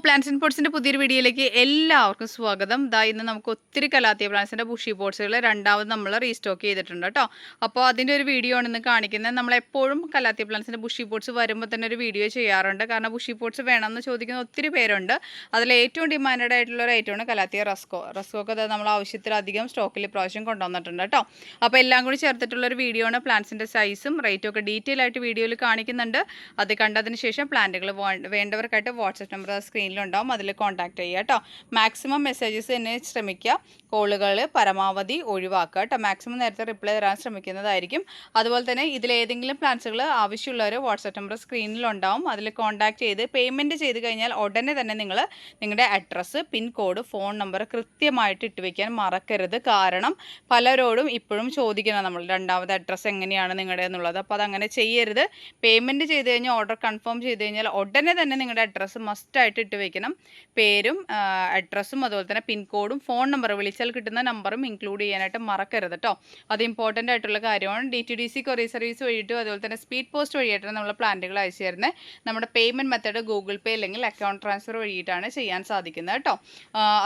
Plants and പോർട്സിന്റെ പുതിയൊരു വീഡിയോയിലേക്ക് എല്ലാവർക്കും സ്വാഗതം. ദാ ഇന്ന് നമുക്ക് ഒത്തിരി കലാത്തിയ പ്ലാന്റ്സിന്റെ ബുഷി പോട്ട്സുകൾ രണ്ടാമത് നമ്മൾ റീസ്റ്റോക്ക് ചെയ്തിട്ടുണ്ട് കേട്ടോ. അപ്പോൾ അതിന്റെ ഒരു വീഡിയോ ആണ് ഇന്ന് കാണിക്കുന്നത്. നമ്മളെപ്പോഴും കലാത്തിയ പ്ലാന്റ്സിന്റെ ബുഷി പോട്ട്സ് വരുമ്പോൾ തന്നെ ഒരു വീഡിയോ ചെയ്യാറുണ്ട്. കാരണം ബുഷി പോട്ട്സ് വേണമെന്ന് ചോദിക്കുന്ന ഒത്തിരി പേരുണ്ട്. അതിൽ ഏറ്റവും ഡിമാൻഡഡ് ആയിട്ടുള്ള ഒരു ഐറ്റമാണ് കലാത്തിയ റസ്കോ റസ്കോ ഒക്കെ നമ്മൾ ആവശ്യത്തിലധികം സ്റ്റോക്കിൽ പ്രാവശ്യം കൊണ്ടുവന്നിട്ടുണ്ട് കേട്ടോ. അപ്പോൾ എല്ലാം കൂടി ചേർത്തിട്ടുള്ള ഒരു വീഡിയോ ആണ് പ്ലാന്റ്സിന്റെ സൈസും റേറ്റും ഒക്കെ ഡീറ്റെയിൽ ആയിട്ട് വീഡിയോയിൽ കാണിക്കുന്നുണ്ട്. അത് കണ്ടതിന് ശേഷം പ്ലാന്റുകൾ വേണ്ടവർക്കായിട്ട് വാട്സപ്പ് നമ്പർ സ്ക്രീനിലുണ്ടാവും അതിൽ കോൺടാക്ട് ചെയ്യുക കേട്ടോ. മാക്സിമം മെസ്സേജസ് തന്നെ ശ്രമിക്കുക. കോളുകൾ പരമാവധി ഒഴിവാക്കുക കേട്ടോ. മാക്സിമം നേരത്തെ റിപ്ലൈ തരാൻ ശ്രമിക്കുന്നതായിരിക്കും. അതുപോലെ തന്നെ ഇതിലേതെങ്കിലും പ്ലാൻസുകൾ ആവശ്യമുള്ളവർ വാട്സപ്പ് നമ്പർ സ്ക്രീനിലുണ്ടാവും അതിൽ കോൺടാക്ട് ചെയ്ത് പേയ്മെന്റ് ചെയ്ത് കഴിഞ്ഞാൽ ഉടനെ തന്നെ നിങ്ങൾ നിങ്ങളുടെ address pin code phone number കൃത്യമായിട്ട് ഇട്ട് വയ്ക്കാൻ മറക്കരുത്. കാരണം പലരോടും ഇപ്പോഴും ചോദിക്കണം നമ്മൾ രണ്ടാമത് അഡ്രസ്സ് എങ്ങനെയാണ് നിങ്ങളുടെ എന്നുള്ളത്. അപ്പോൾ അതങ്ങനെ ചെയ്യരുത്. പേയ്മെന്റ് ചെയ്ത് കഴിഞ്ഞാൽ ഓർഡർ കൺഫേം ചെയ്ത് കഴിഞ്ഞാൽ ഉടനെ തന്നെ നിങ്ങളുടെ അഡ്രസ്സ് മസ്റ്റായിട്ട് ഇട്ട് വെക്കണം. പേരും അഡ്രസ്സും അതുപോലെ തന്നെ പിൻകോഡും ഫോൺ നമ്പർ വിളിച്ചാൽ കിട്ടുന്ന നമ്പറും ഇൻക്ലൂഡ് ചെയ്യാനായിട്ട് മറക്കരുത് കേട്ടോ അത് ഇമ്പോർട്ടന്റ് ആയിട്ടുള്ള കാര്യമാണ്. D T D C courier service വഴിയിട്ടും അതുപോലെ തന്നെ സ്പീഡ് പോസ്റ്റ് വഴിയായിട്ടാണ് നമ്മൾ പ്ലാന്റുകൾ അയച്ചു തരുന്നത് നമ്മുടെ പേയ്മെന്റ് മെത്തേഡ് ഗൂഗിൾ പേ അല്ലെങ്കിൽ അക്കൗണ്ട് ട്രാൻസ്ഫർ വഴിയിട്ടാണ് ചെയ്യാൻ സാധിക്കുന്നത് കേട്ടോ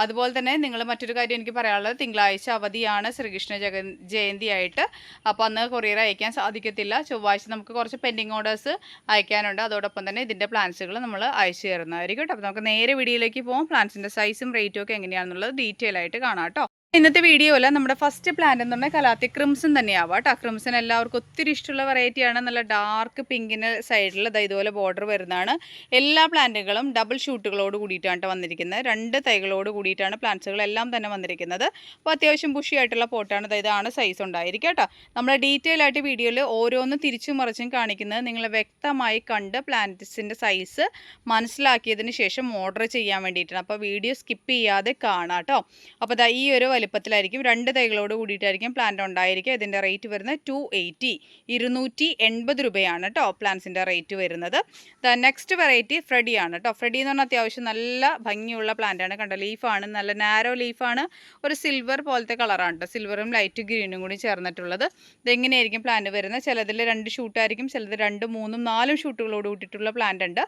അതുപോലെ തന്നെ നിങ്ങൾ മറ്റൊരു കാര്യം എനിക്ക് പറയാനുള്ളത് തിങ്കളാഴ്ച അവധിയാണ് ശ്രീകൃഷ്ണ ജഗ ജയന്തിയായിട്ട്. അപ്പോൾ അന്ന് കൊറിയർ അയക്കാൻ സാധിക്കത്തില്ല. ചൊവ്വാഴ്ച നമുക്ക് കുറച്ച് പെൻഡിങ് ഓർഡേഴ്സ് അയക്കാനുണ്ട്. അതോടൊപ്പം തന്നെ ഇതിന്റെ പ്ലാൻസുകൾ നമ്മൾ അയച്ചു തരുന്നതായിരിക്കും കേട്ടോ അപ്പോൾ നമുക്ക് നേരെ വീഡിയോയിലേക്ക് പോകാം പ്ലാന്റ്സിന്റെ സൈസും റേറ്റും ഒക്കെ എങ്ങനെയാണെന്നുള്ളത് ഡീറ്റെയിൽ ആയിട്ട് കാണാം കേട്ടോ. ഇന്നത്തെ വീഡിയോയിൽ നമ്മുടെ ഫസ്റ്റ് പ്ലാൻ എന്ന് പറഞ്ഞാൽ കലാത്തി ക്രിംസൺ തന്നെയാവാം കേട്ടോ. ക്രിംസൺ എല്ലാവർക്കും ഒത്തിരി ഇഷ്ടമുള്ള വെറൈറ്റിയാണ് നല്ല ഡാർക്ക് പിങ്കിന് സൈഡിൽ ഇതുപോലെ ബോർഡർ വരുന്നതാണ്. എല്ലാ പ്ലാന്റുകളും ഡബിൾ ഷൂട്ടുകളോട് കൂടിയിട്ടാണ് ട്ടോ വന്നിരിക്കുന്നത്. രണ്ട് തൈകളോട് കൂടിയിട്ടാണ് പ്ലാന്റ്സുകളെല്ലാം തന്നെ വന്നിരിക്കുന്നത്. അപ്പോൾ അത്യാവശ്യം ബുഷി ആയിട്ടുള്ള പോട്ടാണ് ഇതാണ് സൈസ് ഉണ്ടായിരിക്കും കേട്ടോ നമ്മൾ ഡീറ്റെയിൽ ആയിട്ട് വീഡിയോയിൽ ഓരോന്നും തിരിച്ചു മറിച്ചും കാണിക്കുന്നത് നിങ്ങൾ വ്യക്തമായി കണ്ട് പ്ലാന്റ്സിന്റെ സൈസ് മനസ്സിലാക്കിയതിന് ശേഷം ഓർഡർ ചെയ്യാൻ വേണ്ടിയിട്ടാണ്. അപ്പോൾ വീഡിയോ സ്കിപ്പ് ചെയ്യാതെ കാണാം കേട്ടോ അപ്പോൾ ഈ ഒരു വലിപ്പത്തിലായിരിക്കും. രണ്ട് തൈകളോട് കൂടിയിട്ടായിരിക്കും പ്ലാന്റ് ഉണ്ടായിരിക്കുക. ഇതിന്റെ റേറ്റ് വരുന്നത് ടു എയ്റ്റി ഇരുന്നൂറ്റി എൺപത് രൂപയാണ് കേട്ടോ പ്ലാന്റ്സിന്റെ റേറ്റ് വരുന്നത്. ദ നെക്സ്റ്റ് വെറൈറ്റി ഫ്രെഡിയാണ് കേട്ടോ ഫ്രെഡി എന്ന് പറഞ്ഞാൽ അത്യാവശ്യം നല്ല ഭംഗിയുള്ള പ്ലാന്റാണ് കണ്ടോ ലീഫാണ് നല്ല നാരോ ലീഫാണ് ഒരു സിൽവർ പോലത്തെ കളറാണ് കേട്ടോ സിൽവറും ലൈറ്റ് ഗ്രീനും കൂടി ചേർന്നിട്ടുള്ളത്. ഇതെങ്ങനെയായിരിക്കും പ്ലാന്റ് വരുന്നത്? ചിലതിൽ രണ്ട് ഷൂട്ടായിരിക്കും ചിലത് രണ്ട് മൂന്നും നാലും ഷൂട്ടുകളോട് കൂട്ടിയിട്ടുള്ള പ്ലാന്റ് ഉണ്ട്.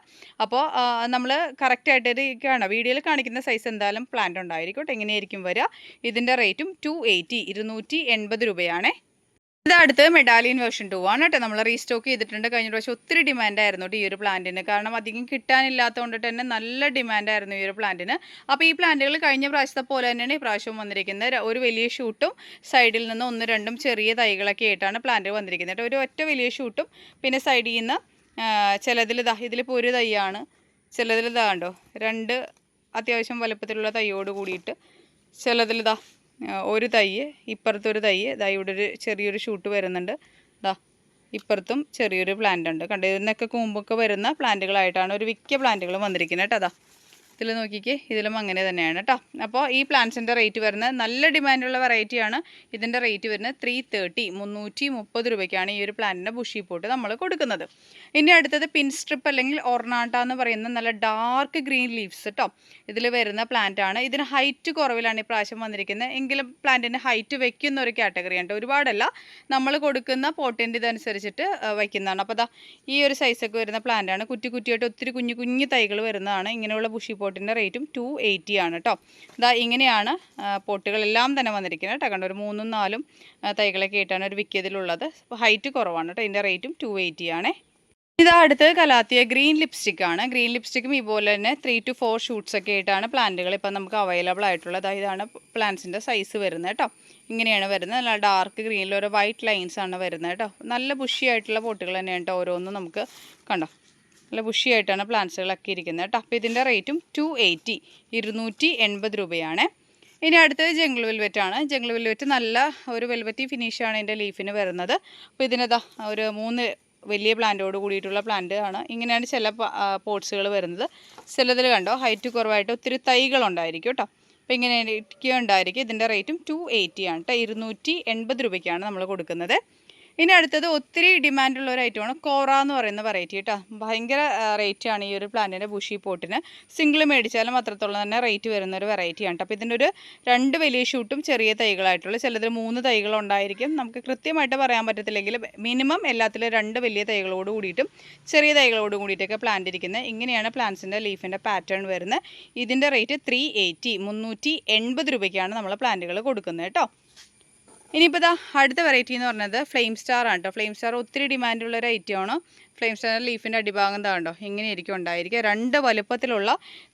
അപ്പോൾ നമ്മൾ കറക്റ്റായിട്ട് കാണാം. വീഡിയോയിൽ കാണിക്കുന്ന സൈസ് എന്തായാലും പ്ലാന്റ് ഉണ്ടായിരിക്കും എങ്ങനെയായിരിക്കും വരിക? ഇതിന്റെ റേറ്റും ടു എയ്റ്റി ഇരുന്നൂറ്റി എൺപത് രൂപയാണേ. ഇത് അടുത്ത് മെഡാലിയൻ വേർഷൻ ടു ആണ് കേട്ടോ. നമ്മൾ റീസ്റ്റോക്ക് ചെയ്തിട്ടുണ്ട്. കഴിഞ്ഞ പ്രാവശ്യം ഒത്തിരി ഡിമാൻഡായിരുന്നു ഈ ഒരു പ്ലാന്റിന് കാരണം അധികം കിട്ടാനില്ലാത്തതുകൊണ്ട് തന്നെ നല്ല ഡിമാൻഡായിരുന്നു ഈ ഒരു പ്ലാന്റിന് അപ്പോൾ ഈ പ്ലാന്റുകൾ കഴിഞ്ഞ പ്രാവശ്യത്തെ പോലെ തന്നെയാണ് ഈ പ്രാവശ്യം വന്നിരിക്കുന്നത്. ഒരു വലിയ ഷൂട്ടും സൈഡിൽ നിന്ന് ഒന്ന് രണ്ടും ചെറിയ തൈകളൊക്കെ ആയിട്ടാണ് പ്ലാന്റ് വന്നിരിക്കുന്നത് ഒരു ഒറ്റ വലിയ ഷൂട്ടും പിന്നെ സൈഡിൽ നിന്ന് ചിലതിൽ ഇതാ ഇതിലിപ്പോൾ ഒരു തൈയാണ്. ചിലതിൽ ഇതാ കണ്ടോ രണ്ട് അത്യാവശ്യം വലുപ്പത്തിലുള്ള തൈയോട് കൂടിയിട്ട് ചിലതിൽ ആ, ഒരു തൈ ഇപ്പുറത്തൊരു തൈ ഇതാ ഇവിടെ ഒരു ചെറിയൊരു ഷൂട്ട് വരുന്നുണ്ട്. ദാ ഇപ്പുറത്തും ചെറിയൊരു പ്ലാന്റ് ഉണ്ട്. കണ്ടോ? കൂമ്പൊക്കെ വരുന്ന പ്ലാന്റുകളായിട്ടാണ് ഒരു മിക്ക പ്ലാന്റുകളും വന്നിരിക്കുന്നത് കേട്ടോ. അതാ ഇതിൽ നോക്കിക്കേ ഇതിലും അങ്ങനെ തന്നെയാണ് കേട്ടോ അപ്പോൾ ഈ പ്ലാന്റ്സിന്റെ റേറ്റ് വരുന്നത് നല്ല ഡിമാൻഡുള്ള വെറൈറ്റിയാണ്. ഇതിന്റെ റേറ്റ് വരുന്നത് ത്രീ തേർട്ടി മുന്നൂറ്റി മുപ്പത് രൂപയ്ക്കാണ് ഈ ഒരു പ്ലാന്റിന്റെ ബുഷി പോട്ട് നമ്മൾ കൊടുക്കുന്നത്. ഇനി അടുത്തത് പിൻ സ്ട്രിപ്പ് അല്ലെങ്കിൽ ഒർണാട്ട എന്ന് പറയുന്ന നല്ല ഡാർക്ക് ഗ്രീൻ ലീവ്സ് കേട്ടോ ഇതിൽ വരുന്ന പ്ലാന്റ് ആണ്. ഇതിന് ഹൈറ്റ് കുറവിലാണ് ഈ പ്രാവശ്യം വന്നിരിക്കുന്നത്. എങ്കിലും പ്ലാന്റിന് ഹൈറ്റ് വെക്കുന്ന ഒരു കാറ്റഗറി ഉണ്ട് ഒരുപാടല്ല. നമ്മൾ കൊടുക്കുന്ന പോട്ടിന്റെ ഇതനുസരിച്ചിട്ട് വയ്ക്കുന്നതാണ് അപ്പോൾ അതാ ഈ ഒരു സൈസൊക്കെ വരുന്ന പ്ലാന്റ് ആണ്. കുറ്റി കുറ്റിയായിട്ട് ഒത്തിരി കുഞ്ഞു കുഞ്ഞു തൈകൾ വരുന്നതാണ് ഇങ്ങനെയുള്ള ബുഷി പോട്ടിന്റെ റേറ്റും ടു എയ്റ്റി ആണ് കേട്ടോ ഇതാ ഇങ്ങനെയാണ് പോട്ടുകളെല്ലാം തന്നെ വന്നിരിക്കുന്നത് കേട്ടോ കണ്ടോ ഒരു മൂന്നും നാലും തൈകളൊക്കെ ആയിട്ടാണ് ഒരു വിക്കിയതിലുള്ളത് അപ്പോൾ ഹൈറ്റ് കുറവാണ് കേട്ടോ ഇതിന്റെ റേറ്റും ടു എയ്റ്റി ആണേ. ഇതാ അടുത്തത് കലാത്തിയ ഗ്രീൻ ലിപ്സ്റ്റിക് ആണ്. ഗ്രീൻ ലിപ്സ്റ്റിക്കും ഇതുപോലെ തന്നെ ത്രീ ടു ഫോർ ഷൂട്ട്സ് ഒക്കെ ആയിട്ടാണ് പ്ലാന്റുകൾ ഇപ്പം നമുക്ക് അവൈലബിൾ ആയിട്ടുള്ളത്. ഇതാണ് പ്ലാന്റ്സിന്റെ സൈസ് വരുന്നത് കേട്ടോ ഇങ്ങനെയാണ് വരുന്നത്. നല്ല ഡാർക്ക് ഗ്രീനിൽ ഒരു വൈറ്റ് ലൈൻസ് ആണ് വരുന്നത് കേട്ടോ നല്ല ബുഷി ആയിട്ടുള്ള പോട്ടുകൾ തന്നെയാണ് കേട്ടോ ഓരോന്നും നമുക്ക് കണ്ടോ. നല്ല ബുഷിയായിട്ടാണ് പ്ലാന്റ്സുകളൊക്കെ ഇരിക്കുന്നത് കേട്ടോ. അപ്പോൾ ഇതിന്റെ റേറ്റും ടു എയ്റ്റി ഇരുന്നൂറ്റി എൺപത് രൂപയാണ്. ഇനി അടുത്തത് ജംഗിൾ വെൽവെറ്റ് ആണ്. ജംഗിൾ വെൽവെറ്റ് നല്ല ഒരു വെൽവെറ്റി ഫിനിഷാണ് ഇതിന്റെ ലീഫിന് വരുന്നത്. അപ്പോൾ ഇതിനെതാ ഒരു മൂന്ന് വലിയ പ്ലാന്റോട് കൂടിയിട്ടുള്ള പ്ലാന്റ് ആണ്. ഇങ്ങനെയാണ് ചില പോട്ട്സുകൾ വരുന്നത്. ചിലതിൽ കണ്ടോ ഹൈറ്റ് കുറവായിട്ട് ഒത്തിരി തൈകളുണ്ടായിരിക്കും കേട്ടോ. അപ്പോൾ ഇങ്ങനെ ഉണ്ടായിരിക്കും. ഇതിന്റെ റേറ്റും ടു എയ്റ്റി ആണ്. കേട്ടോ ഇരുന്നൂറ്റി എൺപത് രൂപയ്ക്കാണ് നമ്മൾ കൊടുക്കുന്നത്. ഇനി അടുത്തത് ഒത്തിരി ഡിമാൻഡുള്ള ഒരു ഐറ്റമാണ് കോറ എന്ന് പറയുന്ന വെറൈറ്റി കേട്ടോ. ഭയങ്കര റേറ്റ് ആണ് ഈ ഒരു പ്ലാന്റിന്റെ ബുഷി പോട്ടിന് സിംഗിൾ മേടിച്ചാലും അത്രത്തോളം തന്നെ റേറ്റ് വരുന്ന ഒരു വെറൈറ്റിയാണ് കേട്ടോ അപ്പോൾ ഇതിന്റെ ഒരു രണ്ട് വലിയ ഷൂട്ടും ചെറിയ തൈകളായിട്ടുള്ള. ചിലതിൽ മൂന്ന് തൈകളുണ്ടായിരിക്കും നമുക്ക് കൃത്യമായിട്ട് പറയാൻ പറ്റത്തില്ലെങ്കിൽ മിനിമം എല്ലാത്തിലും രണ്ട് വലിയ തൈകളോട് കൂടിയിട്ടും ചെറിയ തൈകളോട് കൂടിയിട്ടൊക്കെ പ്ലാന്റ് ഇരിക്കുന്നത്. ഇങ്ങനെയാണ് പ്ലാന്റ്സിന്റെ ലീഫിന്റെ പാറ്റേൺ വരുന്നത്. ഇതിന്റെ റേറ്റ് ത്രീ എയ്റ്റി മുന്നൂറ്റി എൺപത് രൂപയ്ക്കാണ് നമ്മൾ പ്ലാന്റുകൾ കൊടുക്കുന്നത് കേട്ടോ ഇനിയിപ്പോൾ ഇതാ അടുത്ത വെറൈറ്റി എന്ന് പറഞ്ഞത് ഫ്ലെയിം സ്റ്റാർ ആണ് കേട്ടോ ഫ്ലെയിം സ്റ്റാർ ഒത്തിരി ഡിമാൻഡുള്ള ഒരു ഐറ്റമാണ് ഫ്ലെയിം സ്റ്റാർ ലീഫിന്റെ അടിഭാഗം താണ്ടോ ഇങ്ങനെയായിരിക്കും ഉണ്ടായിരിക്കുക. രണ്ട് വലുപ്പത്തിലുള്ള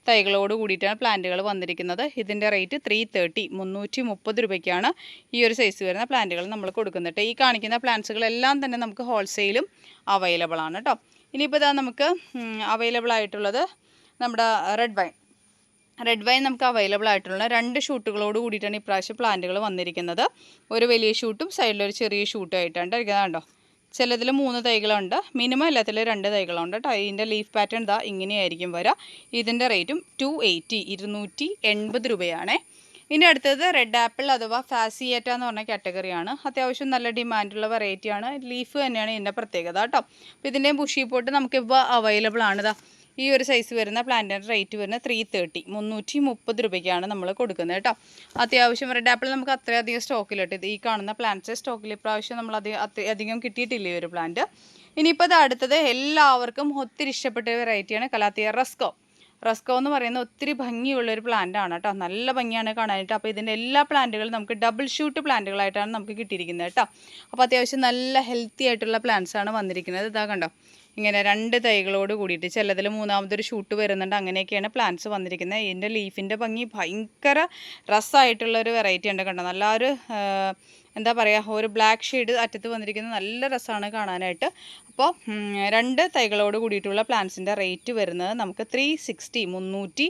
തൈകളോട് കൂടിയിട്ടാണ് പ്ലാന്റുകൾ വന്നിരിക്കുന്നത്. ഇതിന്റെ റേറ്റ് ത്രീ തേർട്ടി മുന്നൂറ്റി മുപ്പത് രൂപയ്ക്കാണ് ഈ ഒരു സൈസ് വരുന്ന പ്ലാന്റുകൾ നമ്മൾ കൊടുക്കുന്നുണ്ട് ഈ കാണിക്കുന്ന പ്ലാന്റ്സുകളെല്ലാം തന്നെ നമുക്ക് ഹോൾസെയിലും അവൈലബിൾ ആണ് കേട്ടോ. ഇനിയിപ്പോൾ ഇതാ നമുക്ക് അവൈലബിൾ ആയിട്ടുള്ളത് നമ്മുടെ റെഡ് വൈൻ റെഡ് വൈൻ നമുക്ക് അവൈലബിൾ ആയിട്ടുള്ള രണ്ട് ഷൂട്ടുകളോട് കൂടിയിട്ടാണ് ഇപ്രാവശ്യം പ്ലാന്റുകൾ വന്നിരിക്കുന്നത്. ഒരു വലിയ ഷൂട്ടും സൈഡിലൊരു ചെറിയ ഷൂട്ടും ആയിട്ടാണ് ഇരിക്കുന്നത് കണ്ടോ ചിലതിൽ മൂന്ന് തൈകളുണ്ട്. മിനിമം എല്ലാത്തിൽ രണ്ട് തൈകളുണ്ട് കേട്ടോ. ഇതിന്റെ ലീഫ് പാറ്റേൺ ഇതാ ഇങ്ങനെയായിരിക്കും വരിക ഇതിന്റെ റേറ്റും ടു എയ്റ്റി ഇരുന്നൂറ്റി എൺപത് രൂപയാണേ. ഇനി അടുത്തത് റെഡ് ആപ്പിൾ അഥവാ ഫാസിയേറ്റ എന്ന് പറഞ്ഞ കാറ്റഗറിയാണ് അത്യാവശ്യം നല്ല ഡിമാൻഡുള്ള വെറൈറ്റിയാണ് ലീഫ് തന്നെയാണ് ഇതിന്റെ പ്രത്യേകത കേട്ടോ. അപ്പോൾ ഇതിന്റെയും ബുഷി പോട്ട് നമുക്കിപ്പോൾ അവൈലബിൾ ആണ് ഇതാ ഈ ഒരു സൈസ് വരുന്ന പ്ലാന്റിന്റെ റേറ്റ് വരുന്നത് ത്രീ തേർട്ടി മുന്നൂറ്റി മുപ്പത് രൂപയ്ക്കാണ് നമ്മൾ കൊടുക്കുന്നത് കേട്ടോ അത്യാവശ്യം റെഡ് ആപ്പിൾ നമുക്ക് അത്രയധികം സ്റ്റോക്കിലിട്ട് ഈ കാണുന്ന പ്ലാന്റ്സ് സ്റ്റോക്കിൽ ഇപ്രാവശ്യം നമ്മൾ അധികം അധികം കിട്ടിയിട്ടില്ല ഈ ഒരു പ്ലാന്റ് ഇനിയിപ്പോൾ അത് അടുത്തത് എല്ലാവർക്കും ഒത്തിരി ഇഷ്ടപ്പെട്ട വെറൈറ്റിയാണ് കലാത്തിയ റസ്കോ റസ്കോ എന്ന് പറയുന്ന ഒത്തിരി ഭംഗിയുള്ളൊരു പ്ലാന്റ് ആണ് കേട്ടോ നല്ല ഭംഗിയാണ് കാണാനായിട്ട്. അപ്പോൾ ഇതിന്റെ എല്ലാ പ്ലാന്റുകളും നമുക്ക് ഡബിൾ ഷൂട്ട് പ്ലാന്റുകളായിട്ടാണ് നമുക്ക് കിട്ടിയിരിക്കുന്നത് കേട്ടോ അപ്പോൾ അത്യാവശ്യം നല്ല ഹെൽത്തി ആയിട്ടുള്ള പ്ലാന്റ്സ് ആണ് വന്നിരിക്കുന്നത്. ഇതാ കണ്ടോ. ഇങ്ങനെ രണ്ട് തൈകളോട് കൂടിയിട്ട് ചിലതിൽ മൂന്നാമതൊരു ഷൂട്ട് വരുന്നുണ്ട്. അങ്ങനെയൊക്കെയാണ് പ്ലാന്റ്സ് വന്നിരിക്കുന്നത്. ഇതിന്റെ ലീഫിന്റെ ഭംഗി ഭയങ്കര റസ്സായിട്ടുള്ളൊരു വെറൈറ്റി ഉണ്ട് കണ്ടോ? നല്ല ഒരു ആ, എന്താ പറയുക ഒരു ബ്ലാക്ക് ഷെയ്ഡ് അറ്റത്ത് വന്നിരിക്കുന്നത് നല്ല രസമാണ് കാണാനായിട്ട്. അപ്പോൾ രണ്ട് തൈകളോട് കൂടിയിട്ടുള്ള പ്ലാന്റ്സിന്റെ റേറ്റ് വരുന്നത് നമുക്ക് ത്രീ സിക്സ്റ്റി മുന്നൂറ്റി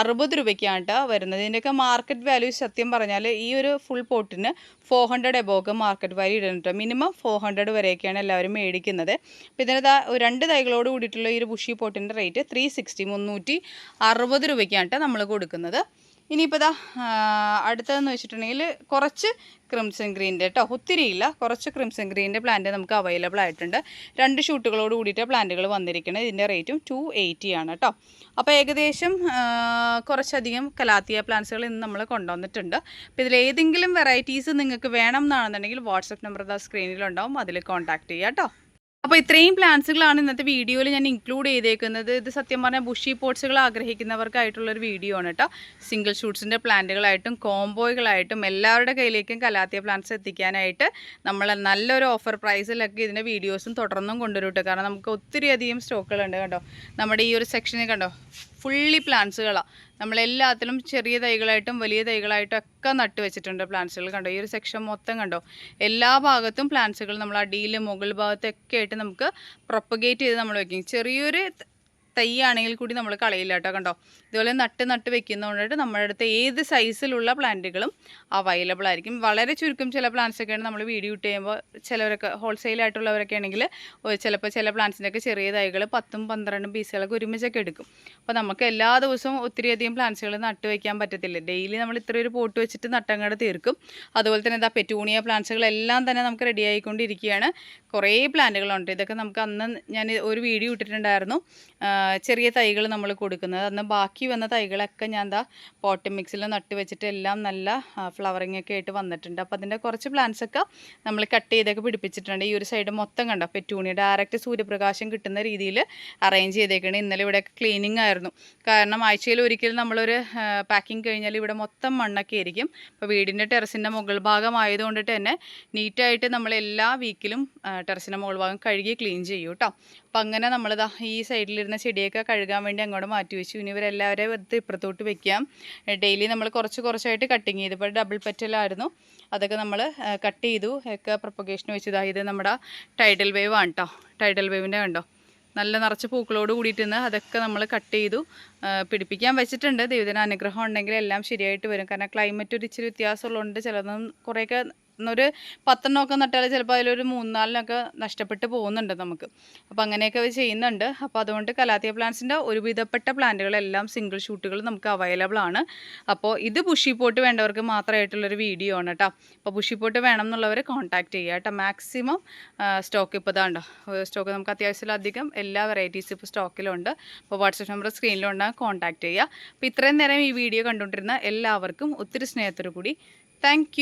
അറുപത് രൂപയ്ക്കാണ് കേട്ടോ വരുന്നത്. ഇതിന്റെയൊക്കെ മാർക്കറ്റ് വാല്യൂ സത്യം പറഞ്ഞാൽ ഈ ഒരു ഫുൾ പോട്ടിന് ഫോർ ഹൺഡ്രഡ് എബോക്ക് മാർക്കറ്റ് വാല്യൂ ഇടുന്നുണ്ട് മിനിമം ഫോർ ഹൺഡ്രഡ് വരെയൊക്കെയാണ് എല്ലാവരും മേടിക്കുന്നത്. അപ്പോൾ ഇതിനകത്ത് രണ്ട് തൈകളോട് കൂടിയിട്ടുള്ള ഈ ഒരു ബുഷി പോട്ടിന്റെ റേറ്റ് ത്രീ സിക്സ്റ്റി മുന്നൂറ്റി അറുപത് രൂപയ്ക്കാണ് നമ്മൾ കൊടുക്കുന്നത്. ഇനിയിപ്പോൾ ഇതാ അടുത്തതെന്ന് വെച്ചിട്ടുണ്ടെങ്കിൽ കുറച്ച് ക്രിംസൺ ഗ്രീന്റെ കേട്ടോ ഒത്തിരിയില്ല. കുറച്ച് ക്രിംസൺ ഗ്രീന്റെ പ്ലാന്റ് നമുക്ക് അവൈലബിൾ ആയിട്ടുണ്ട്. രണ്ട് ഷൂട്ടുകളോട് കൂടിയിട്ട് പ്ലാന്റുകൾ വന്നിരിക്കുന്നത് ഇതിന്റെ റേറ്റും ടു ആണ് കേട്ടോ അപ്പോൾ ഏകദേശം കുറച്ചധികം കലാത്തിയ പ്ലാന്റ്സുകൾ ഇന്ന് നമ്മൾ കൊണ്ടുവന്നിട്ടുണ്ട്. അപ്പോൾ ഇതിലേതെങ്കിലും വെറൈറ്റീസ് നിങ്ങൾക്ക് വേണം എന്നാണെന്നുണ്ടെങ്കിൽ വാട്സപ്പ് നമ്പർ ഇതാ സ്ക്രീനിലുണ്ടാവും അതിൽ കോൺടാക്ട് ചെയ്യാം കേട്ടോ അപ്പോൾ ഇത്രയും പ്ലാന്റ്സുകളാണ് ഇന്നത്തെ വീഡിയോയിൽ ഞാൻ ഇൻക്ലൂഡ് ചെയ്തേക്കുന്നത്. ഇത് സത്യം പറഞ്ഞാൽ ബുഷി പോട്ട്സുകൾ ആഗ്രഹിക്കുന്നവർക്കായിട്ടുള്ള ഒരു വീഡിയോ ആണ് കേട്ടോ സിംഗിൾ ഷൂട്ട്സിന്റെ പ്ലാന്റുകളായിട്ടും കോംബോകളായിട്ടും എല്ലാവരുടെ കയ്യിലേക്കും കലാത്തിയ പ്ലാന്റ്സ് എത്തിക്കാനായിട്ട് നമ്മൾ നല്ലൊരു ഓഫർ പ്രൈസിലൊക്കെ ഇതിന്റെ വീഡിയോസും തുടർന്നും കൊണ്ടുവരും കാരണം നമുക്ക് ഒത്തിരി അധികം സ്റ്റോക്കുകളുണ്ട് കണ്ടോ? നമ്മുടെ ഈ ഒരു സെക്ഷനിൽ കണ്ടോ? ഫുള്ളി പ്ലാന്റ്സുകളാണ് നമ്മളെല്ലാത്തിലും ചെറിയ തൈകളായിട്ടും വലിയ തൈകളായിട്ടും ഒക്കെ നട്ട് വെച്ചിട്ടുണ്ട് പ്ലാന്റ്സുകൾ. കണ്ടോ? ഈ ഒരു സെക്ഷൻ മൊത്തം കണ്ടോ? എല്ലാ ഭാഗത്തും പ്ലാന്റ്സുകൾ നമ്മൾ അടിയിൽ മുകൾ ഭാഗത്തൊക്കെ ആയിട്ട് നമുക്ക് പ്രൊപ്പഗേറ്റ് ചെയ്ത് നമ്മൾ വെക്കും. ചെറിയൊരു തൈ ആണെങ്കിൽ കൂടി നമ്മൾ കളയില്ല കേട്ടോ കണ്ടോ? ഇതുപോലെ നട്ട് നട്ട് വെക്കുന്നതുകൊണ്ടിട്ട് നമ്മുടെ അടുത്ത് ഏത് സൈസിലുള്ള പ്ലാന്റുകളും അവൈലബിൾ ആയിരിക്കും. വളരെ ചുരുക്കം ചില പ്ലാന്റ്സ് ഒക്കെയാണ് നമ്മൾ വീഡിയോ ഇട്ട് ചെയ്യുമ്പോൾ ചിലവരൊക്കെ ഹോൾസെയിൽ ആയിട്ടുള്ളവരൊക്കെ ആണെങ്കിൽ ചിലപ്പോൾ ചില പ്ലാന്റ്സിന്റെയൊക്കെ ചെറിയ തൈകൾ പത്തും പന്ത്രണ്ടും പീസുകളൊക്കെ ഒരുമിച്ചൊക്കെ എടുക്കും. അപ്പോൾ നമുക്ക് എല്ലാ ദിവസവും ഒത്തിരിയധികം പ്ലാന്റ്സുകൾ നട്ട് വയ്ക്കാൻ പറ്റത്തില്ല. ഡെയിലി നമ്മൾ ഇത്ര ഒരു പോട്ട് വെച്ചിട്ട് നട്ടങ്ങട് തീർക്കും. അതുപോലെ തന്നെ ഇതാ പെറ്റൂണിയ പ്ലാന്റ്സുകളെല്ലാം തന്നെ നമുക്ക് റെഡി ആയിക്കൊണ്ടിരിക്കുകയാണ്. കുറേ പ്ലാന്റുകളുണ്ട് ഇതൊക്കെ നമുക്ക് അന്ന് ഞാൻ ഒരു വീഡിയോ ഇട്ടിട്ടുണ്ടായിരുന്നു. ചെറിയ തൈകൾ നമ്മൾ കൊടുക്കുന്നത്. അന്ന് ബാക്കി വന്ന തൈകളൊക്കെ ഞാൻ എന്താ പോട്ട് മിക്സിൽ നട്ട് വെച്ചിട്ട് എല്ലാം നല്ല ഫ്ലവറിങ് ഒക്കെ ആയിട്ട് വന്നിട്ടുണ്ട്. അപ്പോൾ അതിന്റെ കുറച്ച് പ്ലാന്റ്സ് ഒക്കെ നമ്മൾ കട്ട് ചെയ്തൊക്കെ പിടിപ്പിച്ചിട്ടുണ്ട്. ഈ ഒരു സൈഡ് മൊത്തം കണ്ടോ? പെറ്റൂണി ഡയറക്റ്റ് സൂര്യപ്രകാശം കിട്ടുന്ന രീതിയിൽ അറേഞ്ച് ചെയ്തേക്കണേ. ഇന്നലെ ഇവിടെ ക്ലീനിങ് ആയിരുന്നു. കാരണം ആഴ്ചയിൽ ഒരിക്കൽ നമ്മളൊരു പാക്കിംഗ് കഴിഞ്ഞാൽ ഇവിടെ മൊത്തം മണ്ണൊക്കെ ആയിരിക്കും. അപ്പോൾ വീടിന്റെ ടെറസിന്റെ മുകൾ ഭാഗം ആയതുകൊണ്ടിട്ട് തന്നെ നീറ്റായിട്ട് നമ്മൾ എല്ലാ വീക്കിലും ടെറസിന്റെ മുകൾ ഭാഗം കഴുകി ക്ലീൻ ചെയ്യും കേട്ടോ അപ്പം അങ്ങനെ നമ്മളിതാ ഈ സൈഡിലിരുന്ന ചെടിയൊക്കെ കഴുകാൻ വേണ്ടി അങ്ങോട്ട് മാറ്റി വെച്ചു. ഇനി ഇവരെല്ലാവരെയും വെറുതെ ഇപ്പുറത്തോട്ട് വെക്കാം. ഡെയിലി നമ്മൾ കുറച്ച് കുറച്ചായിട്ട് കട്ടിങ് ചെയ്തു. ഇപ്പോൾ ഡബിൾ പെറ്റലായിരുന്നു. അതൊക്കെ നമ്മൾ കട്ട് ചെയ്തു. ഒക്കെ പ്രൊപ്പഗേഷന് വെച്ചതാ ഇത് നമ്മുടെ ടൈഡൽ വേവ് ആണ് കേട്ടോ ടൈഡൽ വേവിന്റെ കണ്ടോ? നല്ല നിറച്ച് പൂക്കളോട് കൂടിയിട്ടിന്ന് അതൊക്കെ നമ്മൾ കട്ട് ചെയ്തു. പിടിപ്പിക്കാൻ വെച്ചിട്ടുണ്ട്. ദൈവത്തിന് അനുഗ്രഹം ഉണ്ടെങ്കിൽ എല്ലാം ശരിയായിട്ട് വരും. കാരണം ക്ലൈമറ്റ് ഒരു ഇച്ചിരി വ്യത്യാസമുള്ളതുകൊണ്ട് ചിലതൊന്നും കുറേയൊക്കെ ഒരു പത്തെണ്ണമൊക്കെ നട്ടാൽ ചിലപ്പോൾ അതിലൊരു മൂന്നാലിനൊക്കെ നഷ്ടപ്പെട്ട് പോകുന്നുണ്ട് നമുക്ക്. അപ്പോൾ അങ്ങനെയൊക്കെ ചെയ്യുന്നുണ്ട്. അപ്പോൾ അതുകൊണ്ട് കലാത്തിയ പ്ലാന്റ്സിന്റെ ഒരുവിധപ്പെട്ട പ്ലാന്റുകളെല്ലാം സിംഗിൾ ഷൂട്ടുകൾ നമുക്ക് അവൈലബിൾ ആണ്. അപ്പോൾ ഇത് ബുഷി പോട്ട് വേണ്ടവർക്ക് മാത്രമായിട്ടുള്ളൊരു വീഡിയോ ആണ് കേട്ടോ അപ്പോൾ ബുഷി പോട്ട് വേണം എന്നുള്ളവർ കോൺടാക്ട് ചെയ്യുക കേട്ടോ മാക്സിമം സ്റ്റോക്ക് ഇപ്പോൾ ഇതാണ്ടോ സ്റ്റോക്ക് നമുക്ക് അത്യാവശ്യത്തിലധികം എല്ലാ വെറൈറ്റീസ് ഇപ്പോൾ സ്റ്റോക്കിലുണ്ട്. അപ്പോൾ വാട്സപ്പ് നമ്പർ സ്ക്രീനിലുണ്ട്. കോൺടാക്ട് ചെയ്യുക അപ്പോൾ ഇത്രയും നേരം ഈ വീഡിയോ കണ്ടുകൊണ്ടിരുന്ന എല്ലാവർക്കും ഒത്തിരി സ്നേഹത്തോടു കൂടി. താങ്ക്